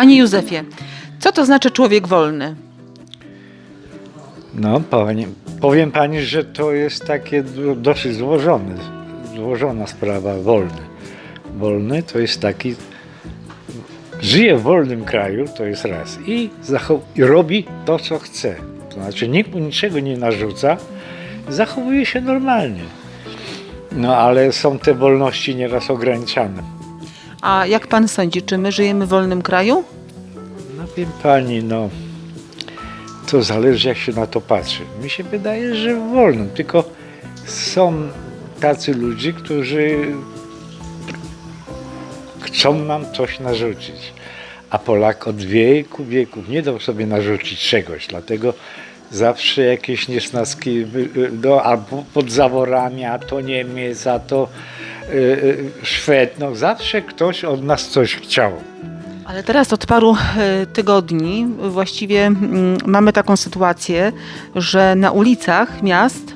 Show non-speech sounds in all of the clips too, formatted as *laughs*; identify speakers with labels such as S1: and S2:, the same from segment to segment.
S1: Panie Józefie, co to znaczy człowiek wolny?
S2: No, pani, powiem pani, że to jest takie do- dosyć złożone, złożona sprawa, wolny. Wolny to jest taki, żyje w wolnym kraju, to jest raz, i, zachow- i robi to, co chce. To znaczy nikt mu niczego nie narzuca, zachowuje się normalnie. No, ale są te wolności nieraz ograniczane.
S1: A jak pan sądzi, czy my żyjemy w wolnym kraju?
S2: No wiem pani, no to zależy jak się na to patrzy. Mi się wydaje, że wolno, tylko są tacy ludzie, którzy chcą nam coś narzucić. A Polak od wieku wieków nie dał sobie narzucić czegoś, dlatego zawsze jakieś niesnaski wy- y, do, albo pod zaworami, a to Niemiec, a to y, y, Szwed, no zawsze ktoś od nas coś chciał.
S1: Ale teraz od paru e, tygodni właściwie mm, mamy taką sytuację, że na ulicach miast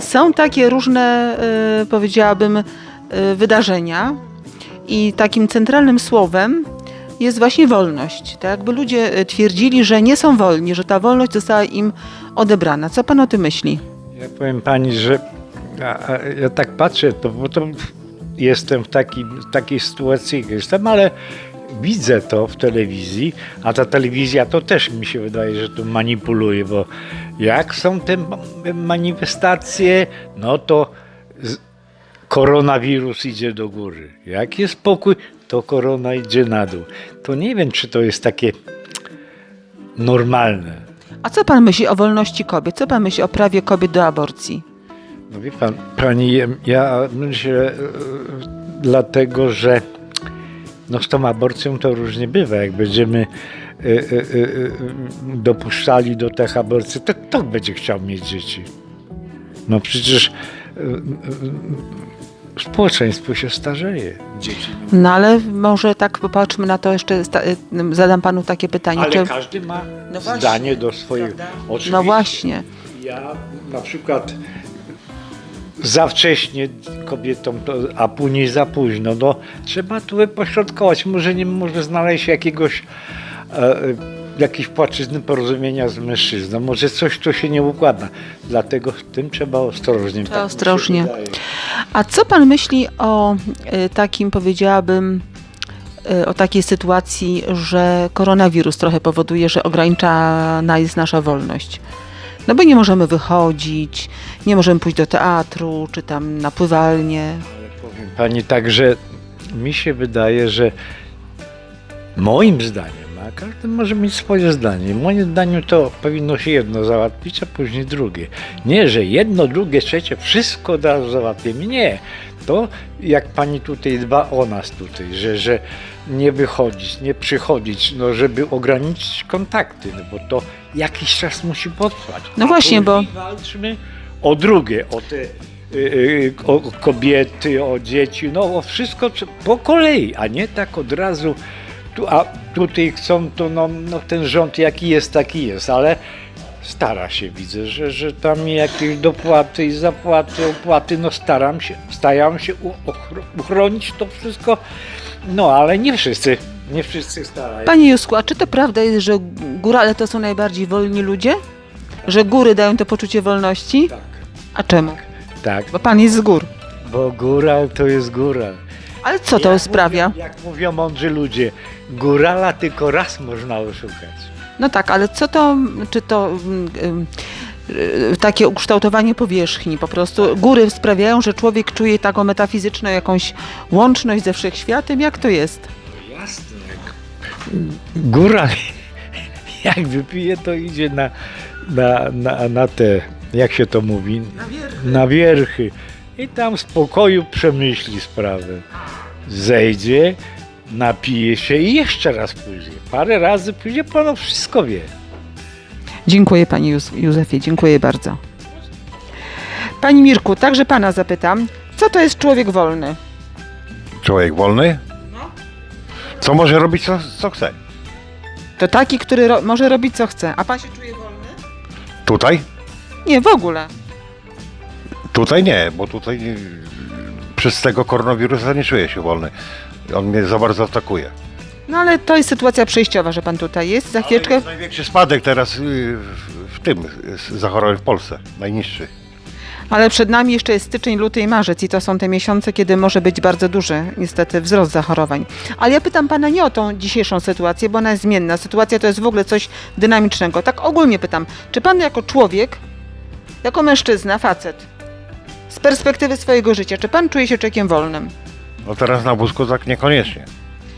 S1: są takie różne, powiedziałabym, wydarzenia i takim centralnym słowem jest właśnie wolność. Tak jakby ludzie twierdzili, że nie są wolni, że ta wolność została im odebrana. Co pan o tym myśli?
S2: Ja powiem pani, że a, a, ja tak patrzę, to, bo to jestem w takim, takiej sytuacji, jak jestem, ale widzę to w telewizji, a ta telewizja to też mi się wydaje, że tu manipuluje, bo jak są te ma- manifestacje, no to koronawirus idzie do góry. Jak jest spokój, to korona idzie na dół. To nie wiem, czy to jest takie normalne.
S1: A co pan myśli o wolności kobiet? Co pan myśli o prawie kobiet do aborcji?
S2: No wie pan, pani, ja myślę, e, dlatego, że no z tą aborcją to różnie bywa. Jak będziemy e, e, dopuszczali do tych aborcji, to kto będzie chciał mieć dzieci? No przecież społeczeństwo się starzeje. Dzieci. No.
S1: Ale może tak popatrzmy na to jeszcze, zadam panu takie pytanie.
S2: Ale
S1: czy-
S2: każdy ma
S1: No właśnie,
S2: zdanie do swojego.
S1: prawda?
S2: Oczywiście.
S1: No właśnie.
S2: Ja na przykład za wcześnie kobietom, to, a później za późno. No, trzeba tu pośrodkować. Może nie może znaleźć jakiegoś e, e, jakiejś płaszczyzny porozumienia z mężczyzną. Może coś, co się nie układa. Dlatego tym trzeba ostrożnie.
S1: Trzeba
S2: się
S1: ostrożnie. A co pan myśli o y, takim, powiedziałabym, y, o takiej sytuacji, że koronawirus trochę powoduje, że ograniczana jest nasza wolność? No bo nie możemy wychodzić, nie możemy pójść do teatru, czy tam na pływalnię.
S2: Ale powiem pani tak, że mi się wydaje, że moim zdaniem, a każdy może mieć swoje zdanie. Moim zdaniem to powinno się jedno załatwić, a później drugie. Nie, że jedno, drugie, trzecie, wszystko od razu załatwimy. Nie. To jak pani tutaj dba o nas tutaj, że, że nie wychodzić, nie przychodzić, no żeby ograniczyć kontakty, no bo to jakiś czas musi potrwać.
S1: No
S2: A
S1: właśnie, bo-
S2: walczmy o drugie, o te y, y, o kobiety, o dzieci, no o wszystko po kolei, a nie tak od razu. Tu, a tutaj chcą to, no, no ten rząd jaki jest, taki jest, ale stara się, widzę, że, że tam jakieś dopłaty i zapłaty, opłaty, no staram się, staram się uchronić to wszystko, no ale nie wszyscy, nie wszyscy starają.
S1: Panie Jusku, a czy to prawda jest, że górale to są najbardziej wolni ludzie? Że góry dają to poczucie wolności?
S2: Tak,
S1: A czemu?
S2: tak,
S1: Bo pan jest z gór.
S2: bo góral to jest góral.
S1: Ale co to
S2: Jak
S1: sprawia?
S2: Mówią, jak mówią mądrzy ludzie, górala tylko raz można oszukać.
S1: No tak, ale co to, czy to mm, ym, y, takie ukształtowanie powierzchni, po prostu góry sprawiają, że człowiek czuje taką metafizyczną jakąś łączność ze wszechświatem? Jak to jest?
S2: Góral *laughs* jak wypije, to idzie na, na, na, na te, jak się to mówi, na wierchy. I tam w spokoju przemyśli sprawę. Zejdzie, napije się i jeszcze raz pójdzie. Parę razy pójdzie, pan wszystko wie.
S1: Dziękuję Panie Józ- Józefie, dziękuję bardzo. Pani Mirku, także Pana zapytam, co to jest człowiek wolny?
S3: Człowiek wolny? Co może robić, co, co chce?
S1: To taki, który ro- może robić co chce, a Pan się czuje wolny?
S3: Tutaj?
S1: Nie, w ogóle.
S3: Tutaj nie, bo tutaj przez tego koronawirusa nie czuję się wolny. On mnie za bardzo atakuje.
S1: No ale to jest sytuacja przejściowa, że pan tutaj jest. Za
S3: Ale
S1: chwileczkę.
S3: jest największy spadek teraz y, w, w tym y, zachorowań w Polsce. Najniższy.
S1: Ale przed nami jeszcze jest styczeń, luty i marzec i to są te miesiące, kiedy może być bardzo duży niestety wzrost zachorowań. Ale ja pytam pana nie o tą dzisiejszą sytuację, bo ona jest zmienna. Sytuacja to jest w ogóle coś dynamicznego. Tak ogólnie pytam, czy pan jako człowiek, jako mężczyzna, facet, z perspektywy swojego życia, czy pan czuje się człowiekiem wolnym?
S3: No teraz na wózku tak niekoniecznie.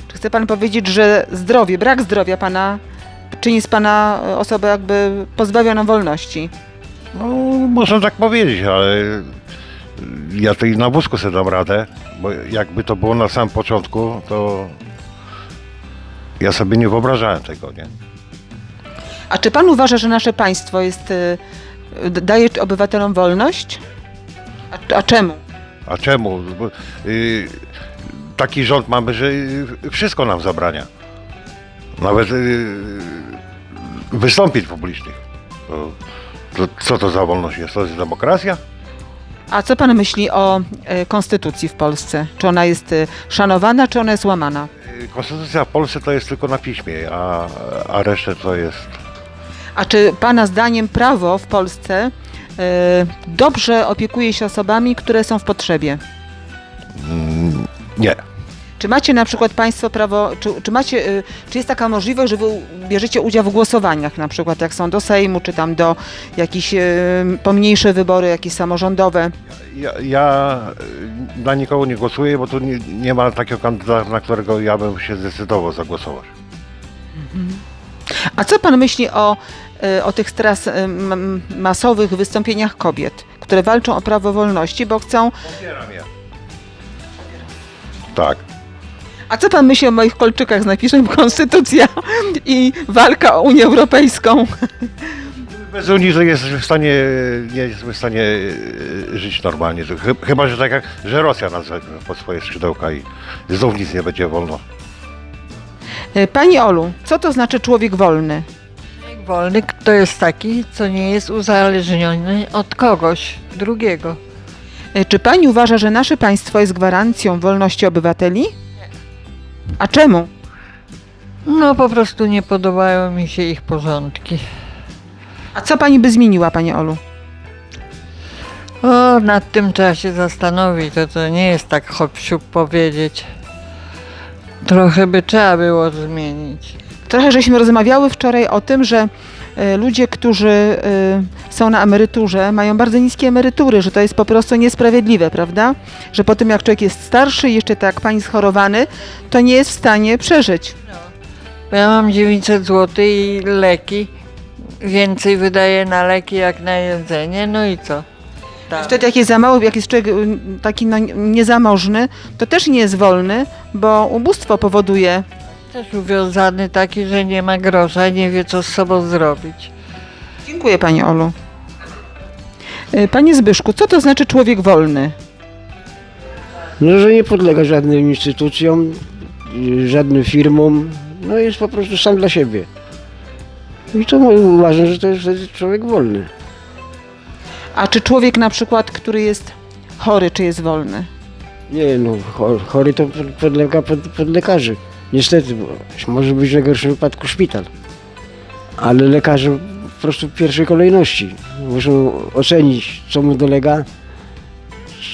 S1: Czy chce pan powiedzieć, że zdrowie, brak zdrowia pana czyni z pana e, osobę jakby pozbawioną wolności?
S3: No, można tak powiedzieć, ale ja to i na wózku sobie dam radę, bo jakby to było na samym początku, to ja sobie nie wyobrażałem tego, nie?
S1: A czy pan uważa, że nasze państwo jest, y, d- daje obywatelom wolność? A, a czemu?
S3: A czemu? Bo, y, taki rząd mamy, że y, wszystko nam zabrania. Nawet y, wystąpień publicznych. To, to, co to za wolność jest? To jest demokracja?
S1: A co pan myśli o y, konstytucji w Polsce? Czy ona jest y, szanowana, czy ona jest łamana?
S3: Y, Konstytucja w Polsce to jest tylko na piśmie, a, a resztę to jest
S1: A czy pana zdaniem prawo w Polsce dobrze opiekuje się osobami, które są w potrzebie?
S3: mm, nie.
S1: Czy macie na przykład Państwo prawo, czy, czy macie, y, czy jest taka możliwość, że Wy bierzecie udział w głosowaniach, na przykład jak są do Sejmu, czy tam do jakieś y, pomniejsze wybory, jakieś samorządowe?
S3: Ja, ja y, na nikogo nie głosuję, bo tu nie, nie ma takiego kandydata, na którego ja bym się zdecydował zagłosować.
S1: A co Pan myśli o, y, o tych teraz y, masowych wystąpieniach kobiet, które walczą o prawo wolności, bo chcą...
S3: Popieram je. Tak.
S1: A co Pan myśli o moich kolczykach z napisem Konstytucja i walka o Unię Europejską?
S3: Bez Unii to jesteśmy w stanie, nie jesteśmy w stanie e, żyć normalnie. Chy- Chyba, że tak jak, że Rosja nas weźmie pod swoje skrzydełka i znów nic nie będzie wolno.
S1: Y, Pani Olu, co to znaczy człowiek wolny?
S4: Człowiek wolny to jest taki, co nie jest uzależniony od kogoś drugiego.
S1: Y, Czy pani uważa, że nasze państwo jest gwarancją wolności obywateli? A czemu?
S4: No po prostu nie podobają mi się ich porządki.
S1: A co pani by zmieniła, pani Olu?
S4: O, nad tym trzeba się zastanowić, to to nie jest tak hop siup powiedzieć. Trochę by trzeba było zmienić.
S1: Trochę żeśmy rozmawiały wczoraj o tym, że y, ludzie, którzy y, są na emeryturze, mają bardzo niskie emerytury, że to jest po prostu niesprawiedliwe, prawda? Że po tym jak człowiek jest starszy, jeszcze tak jak pani schorowany, to nie jest w stanie przeżyć.
S4: Bo ja mam 900 zł i leki. Więcej wydaję na leki jak na jedzenie, no i co? Tak.
S1: Wtedy jak jest za mały, jak jest człowiek y, taki no, niezamożny, to też nie jest wolny, bo ubóstwo powoduje
S4: Też uwiązany taki, że nie ma grosza, nie wie co z sobą zrobić.
S1: Dziękuję Pani Olu. Y, Panie Zbyszku, co to znaczy człowiek wolny?
S5: No, że nie podlega żadnym instytucjom, żadnym firmom, no jest po prostu sam dla siebie. I to uważam, że to jest wtedy człowiek wolny.
S1: A czy człowiek na przykład, który jest chory, czy jest wolny?
S5: Nie no, cho- chory to pod- podlega pod, pod lekarzy. Niestety, może być w najgorszym wypadku szpital. Ale lekarze prostu w pierwszej kolejności muszą ocenić, co mu dolega,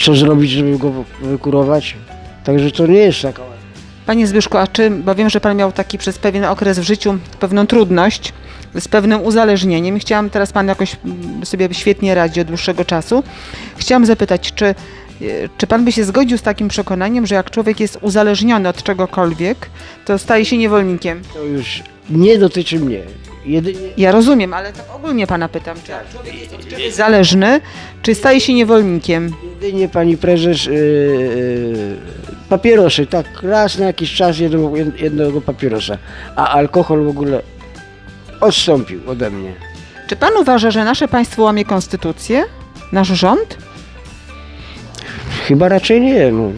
S5: co zrobić, żeby go wykurować. Także to nie jest taka
S1: Panie Zbyszku, a czy, bo wiem, że Pan miał taki przez pewien okres w życiu pewną trudność z pewnym uzależnieniem. Chciałam teraz Pan jakoś mm, sobie świetnie radzi od dłuższego czasu. Chciałam zapytać, czy, y, czy Pan by się zgodził z takim przekonaniem, że jak człowiek jest uzależniony od czegokolwiek, to staje się niewolnikiem?
S5: To już nie dotyczy mnie. Jedynie
S1: Ja rozumiem, ale tak ogólnie pana pytam, czy jak człowiek jest od czegoś zależny, czy staje się niewolnikiem?
S5: Jedynie pani prezes yy, yy, papierosy, tak raz na jakiś czas jednego, jed- jednego papierosa, a alkohol w ogóle odstąpił ode mnie.
S1: Czy pan uważa, że nasze państwo łamie konstytucję? Nasz rząd?
S5: Chyba raczej nie. No.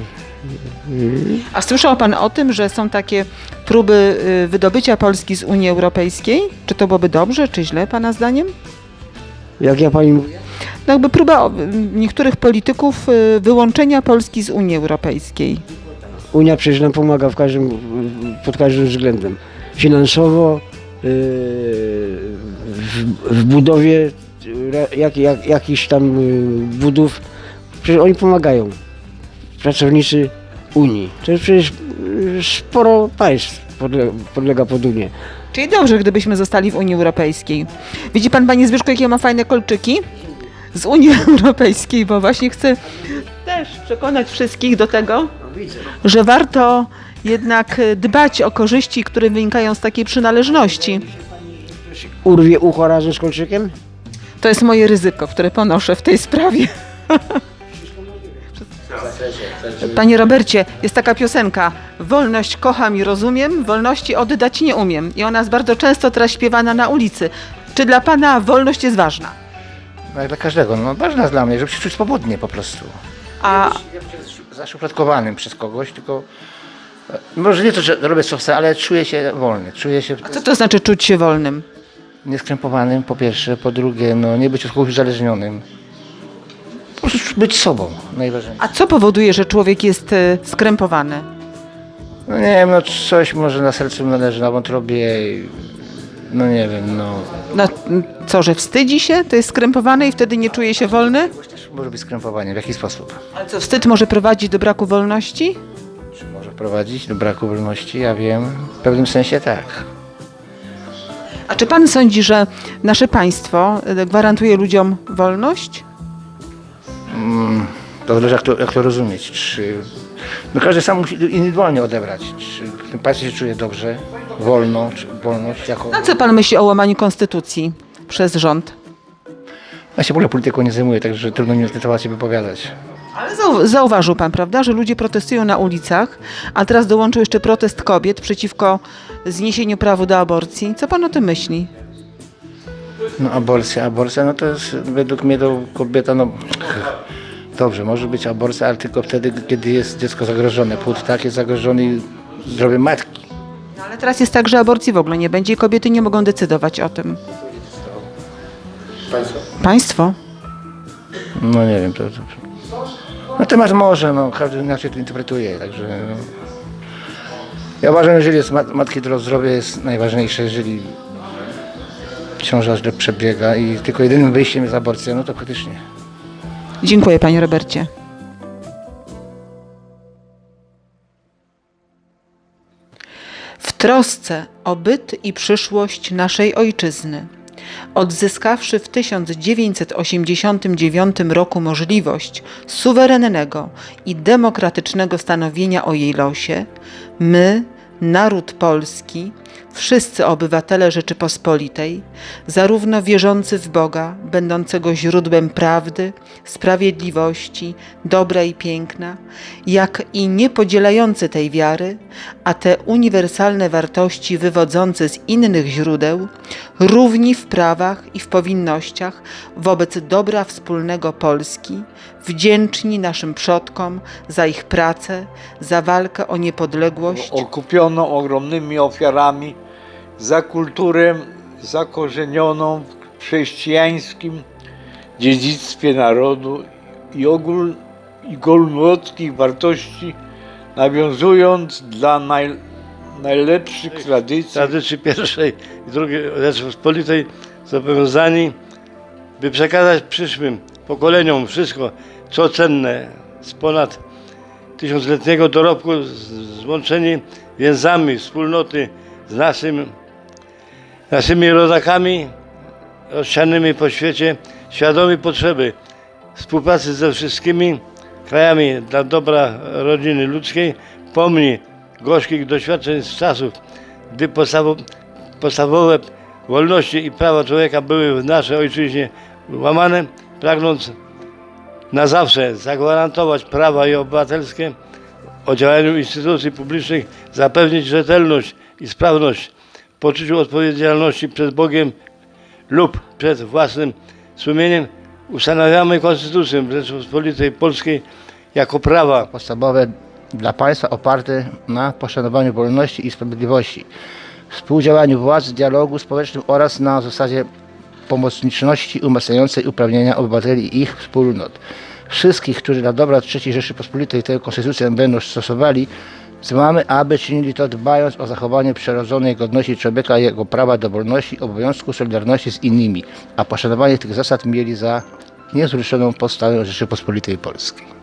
S1: A słyszał pan o tym, że są takie próby y, wydobycia Polski z Unii Europejskiej? Czy to byłoby dobrze, czy źle pana zdaniem?
S5: Jak ja pani mówię?
S1: No jakby próba y, niektórych polityków y, wyłączenia Polski z Unii Europejskiej.
S5: Unia przecież nam pomaga w każdym, pod każdym względem. Finansowo, w, w budowie jak, jak, jakichś tam budów. Przecież oni pomagają. Pracownicy Unii. To jest przecież yy, sporo państw podle, podlega pod Unię.
S1: Czyli dobrze, gdybyśmy zostali w Unii Europejskiej. Widzi pan, panie Zbyszku, jakie ma fajne kolczyki z Unii *laughs* Europejskiej, bo właśnie chcę też przekonać wszystkich do tego, że warto jednak e, dbać o korzyści, które wynikają z takiej przynależności.
S5: Urwie ucho razem z kolczykiem?
S1: To jest moje ryzyko, które ponoszę w tej sprawie. *laughs* Panie Robercie, jest taka piosenka Wolność kocham i rozumiem, wolności oddać nie umiem. I ona jest bardzo często teraz śpiewana na ulicy. Czy dla pana wolność jest ważna?
S6: No jak dla każdego, no ważna jest dla mnie, żeby się czuć swobodnie po prostu.
S1: A
S6: Nie być zaszufladkowanym przez kogoś, tylko e, może nie to, że robię co chcę, ale czuję się wolny, czuję się
S1: co to znaczy czuć się wolnym?
S6: nieskrępowanym po pierwsze, po drugie, no nie być od kogoś uzależnionym. Po prostu być sobą, najważniejsze.
S1: A co powoduje, że człowiek jest e, skrępowany?
S6: No nie wiem, no coś może na sercu mu należy, na wątrobie, i- no nie wiem, no
S1: No m, co, że wstydzi się, to jest skrępowany i wtedy nie czuje się wolny?
S6: też może być skrępowanie, w jaki sposób?
S1: Ale co, wstyd może prowadzić do braku wolności?
S6: Czy może prowadzić do braku wolności? Ja wiem, w pewnym sensie tak.
S1: A czy pan sądzi, że nasze państwo e, gwarantuje ludziom wolność?
S6: Mm, To zależy jak to, jak to rozumieć. Czy, no każdy sam musi indywidualnie odebrać. Czy w tym państwie się czuje dobrze, wolno, czy wolność jako...
S1: A co pan myśli o łamaniu konstytucji przez rząd?
S6: Ja się w ogóle polityką nie zajmuję, także trudno mi na ten temat się wypowiadać.
S1: Ale zau- zauważył pan, prawda, że ludzie protestują na ulicach, a teraz dołączył jeszcze protest kobiet przeciwko zniesieniu prawa do aborcji. Co pan o tym myśli?
S6: No aborcja, aborcja, no to jest według mnie to kobieta, no... Dobrze, może być aborcja, ale tylko wtedy, kiedy jest dziecko zagrożone. Płód tak jest zagrożony i zdrowie matki.
S1: No, ale teraz jest tak, że aborcji w ogóle nie będzie i kobiety nie mogą decydować o tym.
S6: Państwo?
S1: Państwo?
S6: No nie wiem, to... to... No temat może, no każdy inaczej to interpretuje, także... No. Ja uważam, jeżeli jest mat matki, to zdrowie jest najważniejsze, jeżeli ciąża źle przebiega i tylko jedynym wyjściem jest aborcja, no to faktycznie.
S1: Dziękuję panie Robercie. W trosce o byt i przyszłość naszej ojczyzny, odzyskawszy w 1989 roku możliwość suwerennego i demokratycznego stanowienia o jej losie, my, naród polski, wszyscy obywatele Rzeczypospolitej, zarówno wierzący w Boga, będącego źródłem prawdy, sprawiedliwości, dobra i piękna, jak i niepodzielający tej wiary, a te uniwersalne wartości wywodzące z innych źródeł, równi w prawach i w powinnościach wobec dobra wspólnego Polski, wdzięczni naszym przodkom za ich pracę, za walkę o niepodległość.
S2: okupioną ogromnymi ofiarami, za kulturę zakorzenioną w chrześcijańskim dziedzictwie narodu i, ogól, i wartości, nawiązując dla naj, najlepszych tradycji
S7: tradycji pierwszej i drugiej Rzeczypospolitej zobowiązani, by przekazać przyszłym pokoleniom wszystko, co cenne. Z ponad tysiącletniego dorobku, złączeni więzami wspólnoty z naszym, naszymi rodakami rozsianymi po świecie, świadomi potrzeby współpracy ze wszystkimi krajami dla dobra rodziny ludzkiej, pomni gorzkich doświadczeń z czasów, gdy podstawo- podstawowe wolności i prawa człowieka były w naszej ojczyźnie łamane, pragnąc na zawsze zagwarantować prawa i obywatelskie o działaniu instytucji publicznych, zapewnić rzetelność i sprawność poczuciu odpowiedzialności przed Bogiem lub przed własnym sumieniem, ustanawiamy Konstytucję Rzeczypospolitej Polskiej jako prawa
S6: Podstawowe dla państwa oparte na poszanowaniu wolności i sprawiedliwości, współdziałaniu władz, dialogu społecznym oraz na zasadzie pomocniczności umacniającej uprawnienia obywateli i ich wspólnot. wszystkich, którzy dla dobra III Rzeczypospolitej tę konstytucję będą stosowali, wzywamy, aby czynili to dbając o zachowanie przyrodzonej godności człowieka, jego prawa do wolności, obowiązku solidarności z innymi, a poszanowanie tych zasad mieli za niezruszoną podstawę Rzeczypospolitej Polskiej.